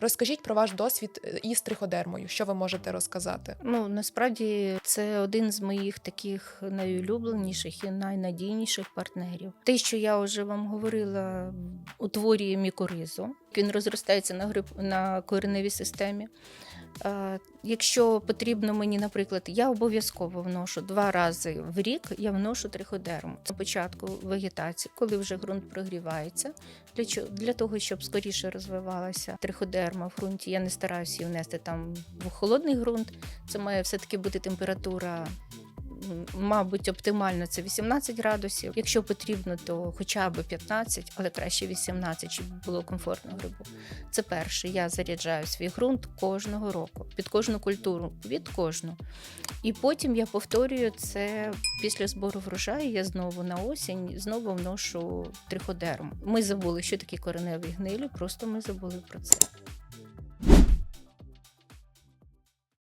Розкажіть про ваш досвід е, із триходермою. Що ви можете розказати? Ну насправді це один з моїх таких найулюбленіших і найнадійніших партнерів. Те, що я вже вам говорила, утворює мікоризу. Він розростається на гриб на кореневій системі. Е, Якщо потрібно мені, наприклад, я обов'язково вношу два рази в рік, я вношу триходерму. Це початку вегетації, коли вже ґрунт прогрівається. Для? Для того, щоб скоріше розвивалася триходерма в ґрунті. Я не стараюся її внести там в холодний ґрунт. Це має все-таки бути температура. Мабуть, оптимально це 18 градусів. Якщо потрібно, то хоча б 15, але краще 18, щоб було комфортно грибу. Це перше. Я заряджаю свій ґрунт кожного року, під кожну культуру, від кожну. І потім я повторюю це після збору врожаю. Я знову на осінь знову вношу триходерму. Ми забули, що такі кореневі гнилі, просто ми забули про це.